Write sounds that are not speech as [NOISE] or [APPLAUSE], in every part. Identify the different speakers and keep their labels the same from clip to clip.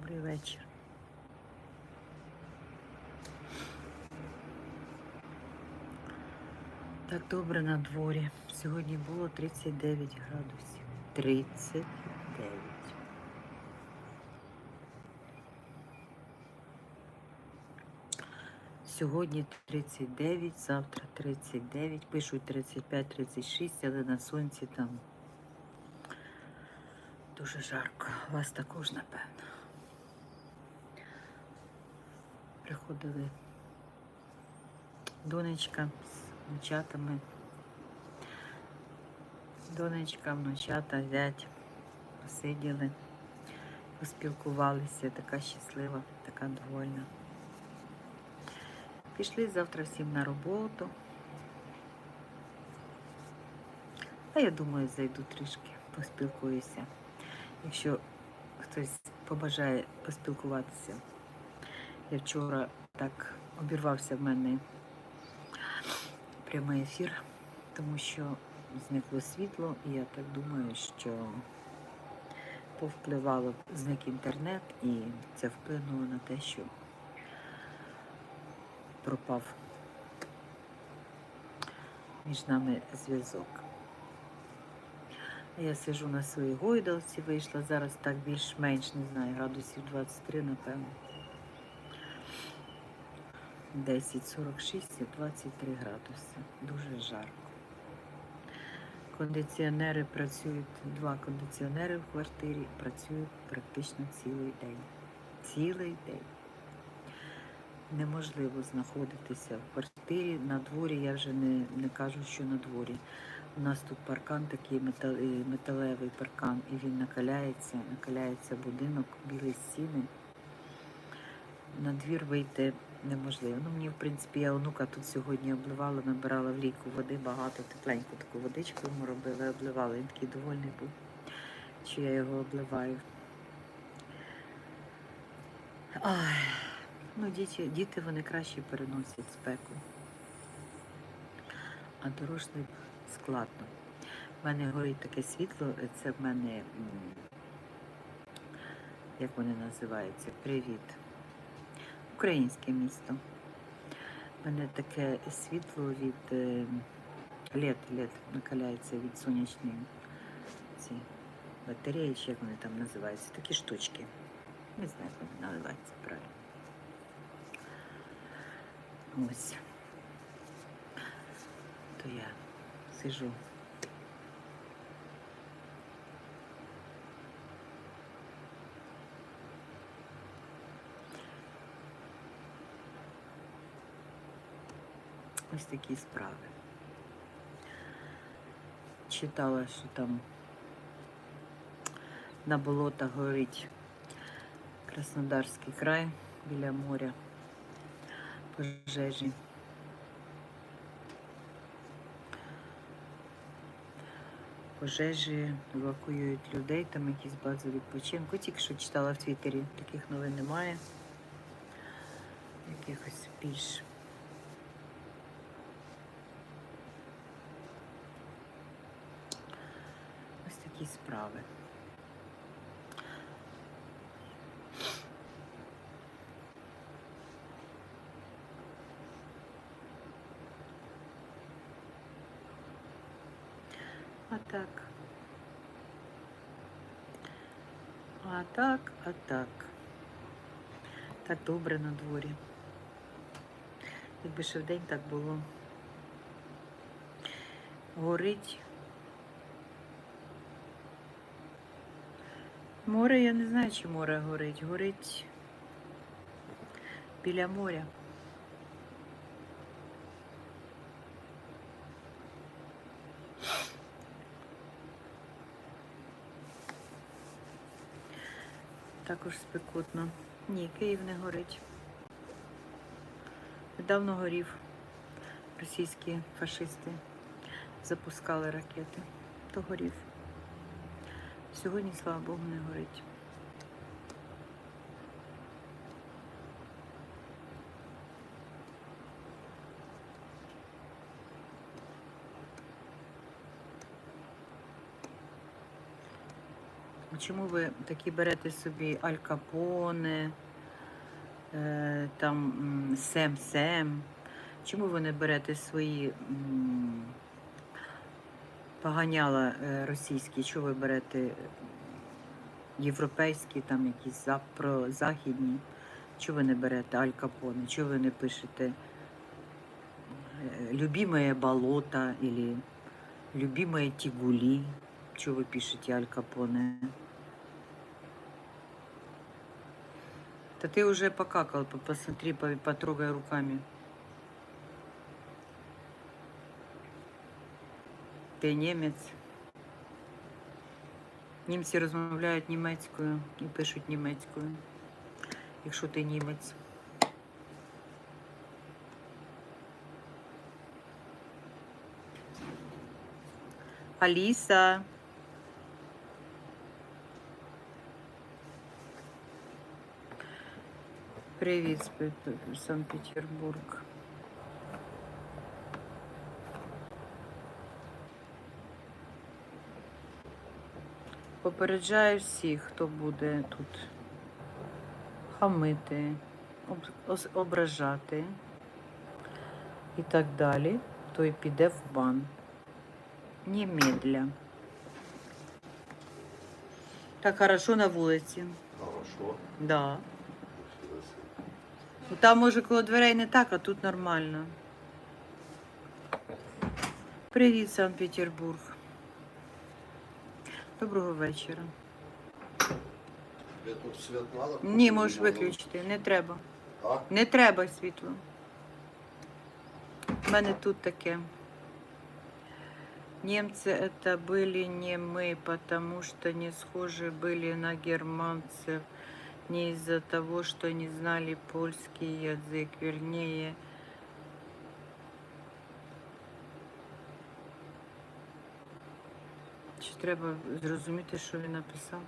Speaker 1: Добрий вечір. Так добре на дворі. Сьогодні було 39 градусів. 39. Сьогодні 39, завтра 39, пишуть 35-36, але на сонці там дуже жарко. У вас також, напевно. Приходили донечка з внучатами. Донечка, внучата, зять. Посиділи, поспілкувалися, така щаслива, така довольна. Пішли завтра всім на роботу. А я думаю, зайду трішки, поспілкуюся. Якщо хтось побажає поспілкуватися. Я вчора так обірвався в мене прямий ефір, тому що зникло світло, і я так думаю, що повпливало зник інтернет, і це вплинуло на те, що пропав між нами зв'язок. Я сижу на своїй гойдалці, вийшла зараз так більш-менш, не знаю, градусів 23, напевно. 10,46 і 23 градуси. Дуже жарко. Кондиціонери працюють, два кондиціонери в квартирі працюють практично цілий день. Цілий день. Неможливо знаходитися в квартирі. На дворі я вже не, не кажу, що на дворі. У нас тут паркан такий метал, е, металевий паркан, і він накаляється, накаляється будинок, білі стіни. На двір вийти неможливо. Ну, мені, в принципі, я онука тут сьогодні обливала, набирала в ліку води багато, тепленьку таку водичку йому робила, обливала. Він такий довольний був, що я його обливаю. Ай, ну, діти, діти вони краще переносять спеку. А дорослим складно. У мене горить таке світло, це в мене, як вони називаються, привіт. Українське місто. У мене таке світло від е, лед, лед накаляється від сонячної ці батареї, чи як вони там називаються, такі штучки. Не знаю, як вони називаються правильно. Ось. То я сижу. Ось такі справи. Читала, що там на болотах горить Краснодарський край біля моря, пожежі. Пожежі евакуюють людей, там якісь бази відпочинку. Тільки що читала в Твіттері, таких новин немає. Якихось більш Ось такі справи. А так. А так, а так. Так добре на дворі. Якби ще вдень так було. Горить. Море, я не знаю, чи море горить. Горить біля моря. Також спекотно. Ні, Київ не горить. Недавно горів. Російські фашисти запускали ракети. То горів. Сьогодні, слава Богу, не горить. чому ви такі берете собі Аль Капоне, е, там Сем Сем? Чому ви не берете свої поганяла е, російські? Чого ви берете європейські, там якісь за- про західні? Чого ви не берете Аль Капоне? Чого ви не пишете е, любимое болото или любимые тигули? Чего вы пишете Аль Капоне? Да ты уже покакал, по- посмотри, по- потрогай руками. Ти німець. Німці розмовляють німецькою і пишуть німецькою, якщо ти німець. Аліса. Привіт, з Пет- Санкт-Петербург. Попереджаю всіх, хто буде тут хамити, ображати і так далі, той піде в бан. Немедля. Так хорошо на вулиці.
Speaker 2: Хорошо.
Speaker 1: Да. Там може коло дверей не так, а тут нормально. Привіт, Санкт-Петербург. Доброго вечора.
Speaker 2: Тебе тут свет надо?
Speaker 1: Ні, можеш виключити, не треба.
Speaker 2: А?
Speaker 1: Не треба світло. У мене тут таке. Немцы это были не мы, потому что не схожи были на германцев не из-за того, что не знали польский язык, вернее, треба зрозуміти, що він написав?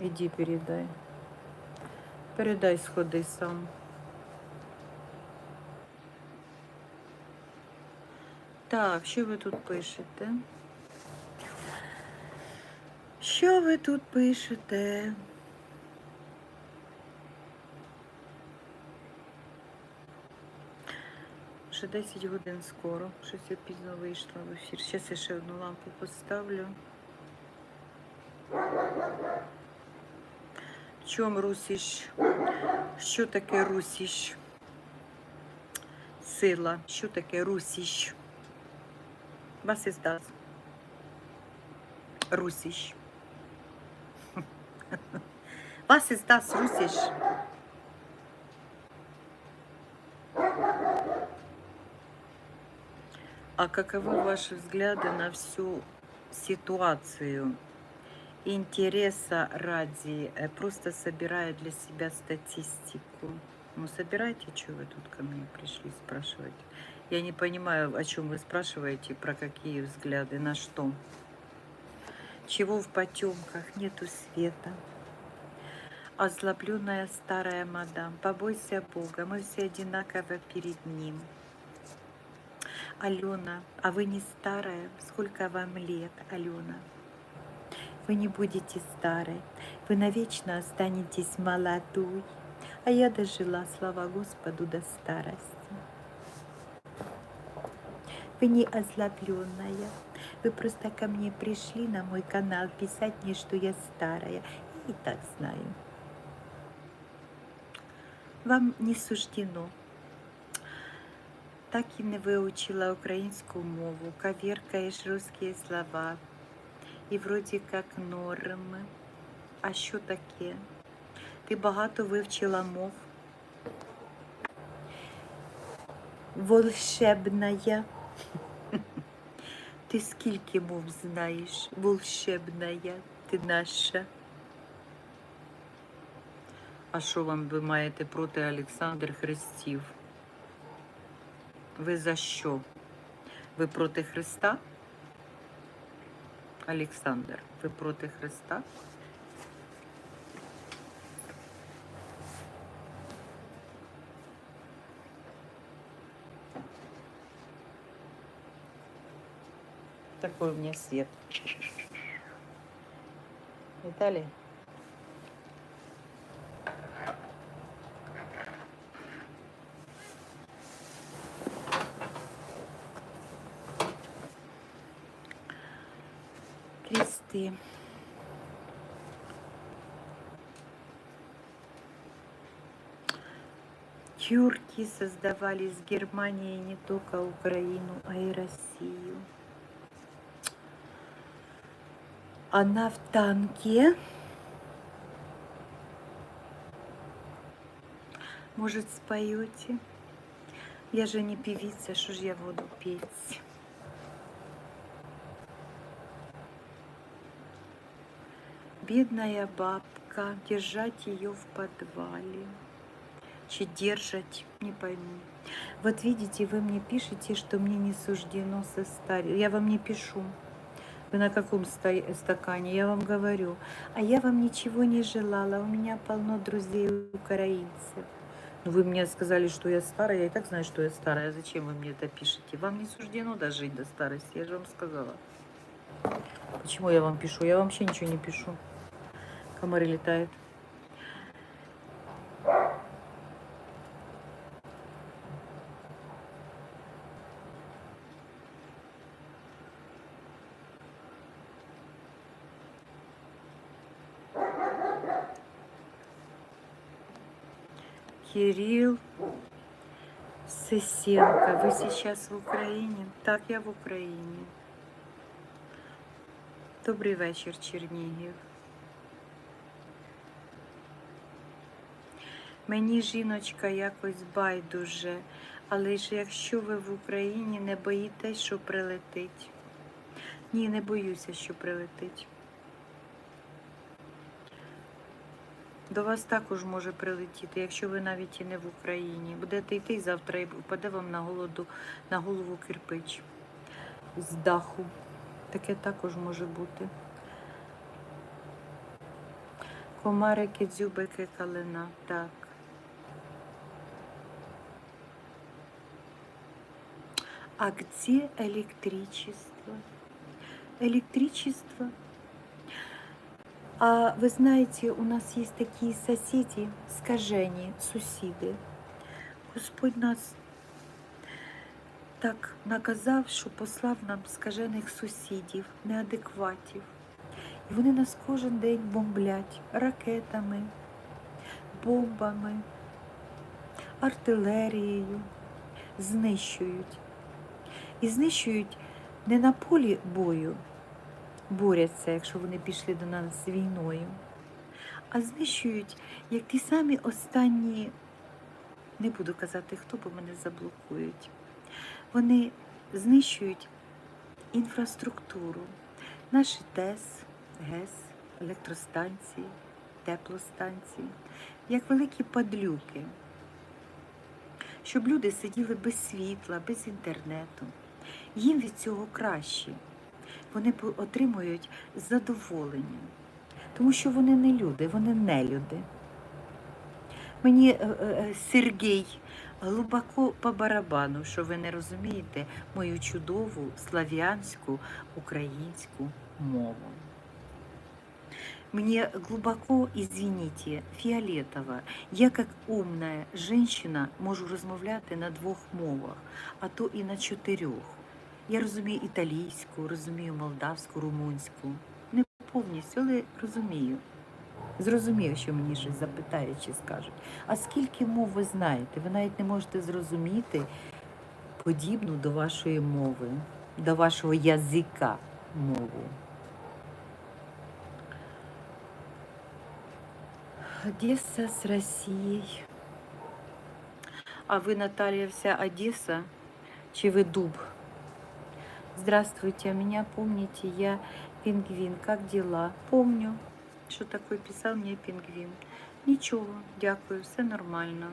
Speaker 1: Іди передай. Передай, сходи сам. Так, що ви тут пишете? Що ви тут пишете? Вже 10 годин скоро. Щось я пізно вийшла в ефір. Зараз я ще одну лампу поставлю. В чому русіш? Що таке русіш? Сила. Що таке русіш? Was ist das? Russisch. Was ist das, Russisch? А каковы ваши взгляды на всю ситуацию? Интереса ради, э, просто собирая для себя статистику. Ну, собирайте, что вы тут ко мне пришли спрашивать. Я не понимаю, о чем вы спрашиваете, про какие взгляды, на что. Чего в потемках нету света. Озлобленная старая мадам, побойся Бога, мы все одинаково перед Ним. Алена, а вы не старая? Сколько вам лет, Алена? Вы не будете старой, вы навечно останетесь молодой. А я дожила, слава Господу, до старости. Вы не озлобленная. Вы просто ко мне пришли на мой канал писать мне, что я старая. И так знаю. Вам не суждено. Так і не вивчила українську мову, коверкаєш русські слова. І вроді як норм. А що таке? Ти багато вивчила мов. Волшебная. Ти скільки мов знаєш? Волшебная, ти наша. А що вам ви маєте проти Олександр Хрестів? Ви за що? Ви проти Христа? Олександр, ви проти Христа? Такой у меня свет. Виталий? Кресты. Тюрки создавались в Германии не только Украину, а и Россию. Она в танке. Может, споете? Я же не певица, что ж я буду петь? Бедная бабка, держать ее в подвале. Чи держать, не пойму. Вот видите, вы мне пишете, что мне не суждено состариться. Я вам не пишу. Вы на каком ста- стакане? Я вам говорю. А я вам ничего не желала. У меня полно друзей украинцев. Ну, вы мне сказали, что я старая. Я и так знаю, что я старая. Зачем вы мне это пишете? Вам не суждено дожить до старости. Я же вам сказала. Почему я вам пишу? Я вообще ничего не пишу. Комары летают. Кирилл Сысенко. Вы сейчас в Украине? Так, я в Україні. Добрий вечір, Чернігів. Мені жіночка якось байдуже, але ж якщо ви в Україні не боїтесь, що прилетить. Ні, не боюся, що прилетить. До вас також може прилетіти, якщо ви навіть і не в Україні. Будете йти завтра і впаде вам на, голоду, на голову кирпич з даху. Таке також може бути. Комарики, дзюбики, калина. Так. А где электричество? Электричество. А вы знаете, у нас есть такие соседи, скажені, сусіди. Господь нас так наказав, що послав нам скажених сусідів, неадекватів. І вони нас кожен день бомблять ракетами, бомбами, артилерією, знищують. І знищують не на полі бою, борються, якщо вони пішли до нас з війною, а знищують, як ті самі останні, не буду казати, хто, бо мене заблокують. Вони знищують інфраструктуру, наші ТЕС, ГЕС, електростанції, теплостанції, як великі падлюки, щоб люди сиділи без світла, без інтернету. Їм від цього краще. Вони отримують задоволення, тому що вони не люди, вони не люди. Мені е, е, Сергій глибоко по барабану, що ви не розумієте мою чудову слав'янську українську мову. Мне глубоко, извините, фіолетово. Я як умна женщина можу розмовляти на двох мовах, а то і на чотирьох. Я розумію італійську, розумію молдавську, румунську. Не повністю, але розумію. Зрозумію, що мені щось запитають чи скажуть. А скільки мов ви знаєте? Ви навіть не можете зрозуміти подібну до вашої мови, до вашого язика мову. Одесса с Россией. А вы, Наталья, вся Одесса? Чи вы дуб? Здравствуйте, а меня помните? Я пингвин. Как дела? Помню, что такое писал мне пингвин. Нічого, дякую, все нормально.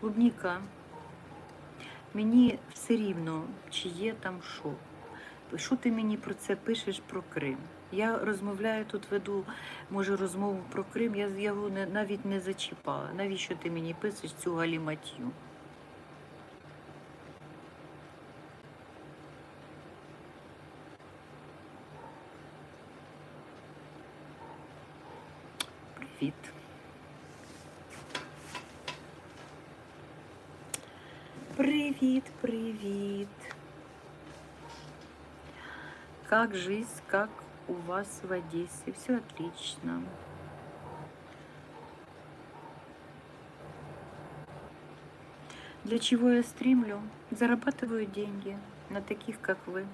Speaker 1: Клубніка, мені все рівно, чи є там що. Що ти мені про це пишеш про Крим? Я розмовляю тут, веду, може, розмову про Крим, я його не, навіть не зачіпала. Навіщо ти мені пишеш цю галіматью? Привіт. Привіт, привіт. Как жизнь, как у вас в Одессе? Все отлично. Для чего я стримлю? Зарабатываю деньги на таких, как вы.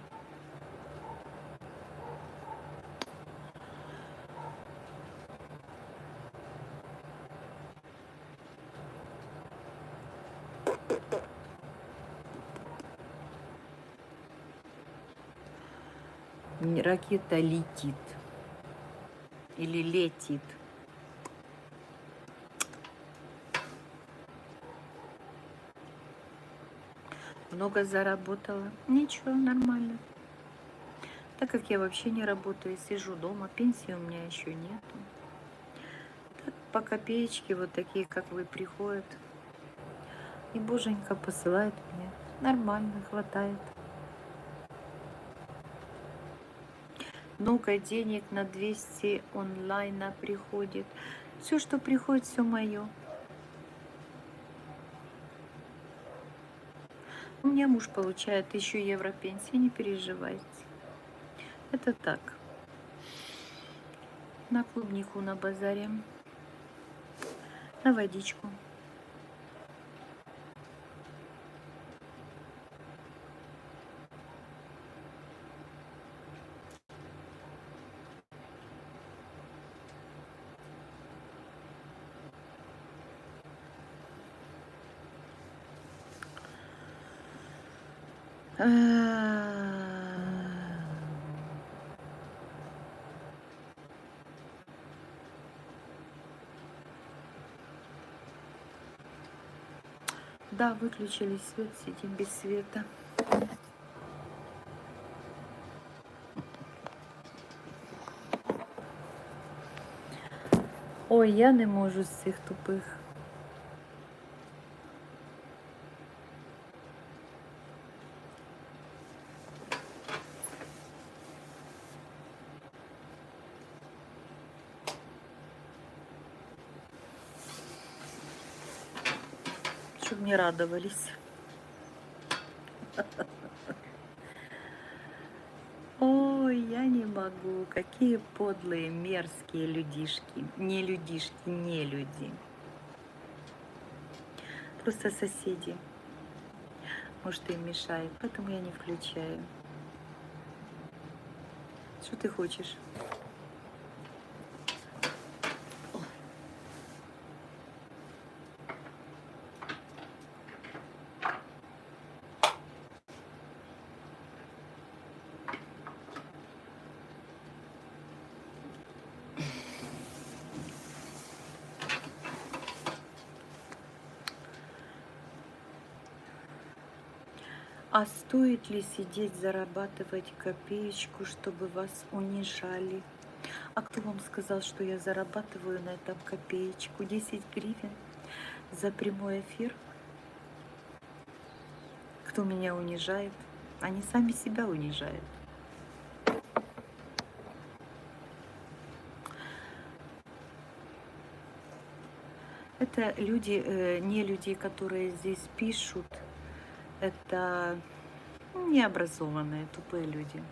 Speaker 1: Ракета летит. Или летит. Много заработала. Ничего, нормально. Так как я вообще не работаю, сижу дома, пенсии у меня еще нету. Так по копеечке вот такие, как вы, приходят. И боженька посылает мне. Нормально, хватает. Много денег на 200 онлайна приходит. Все, что приходит, все мое. У меня муж получает 1000 евро пенсии, не переживайте. Это так. На клубнику на базаре. На водичку. Да, выключили свет, сидим без света. Ой, я не можу з цих тупих. Не радовались. [LAUGHS] Ой, я не могу. Какие подлые, мерзкие людишки. Не людишки, не люди. Просто соседи. Может, им мешает, поэтому я не включаю. Что ты хочешь? А стоит ли сидеть, зарабатывать копеечку, чтобы вас унижали? А кто вам сказал, что я зарабатываю на этом копеечку? 10 гривен за прямой эфир? Кто меня унижает? Они сами себя унижают. Это люди, э, не люди, которые здесь пишут, это необразованные, тупые люди.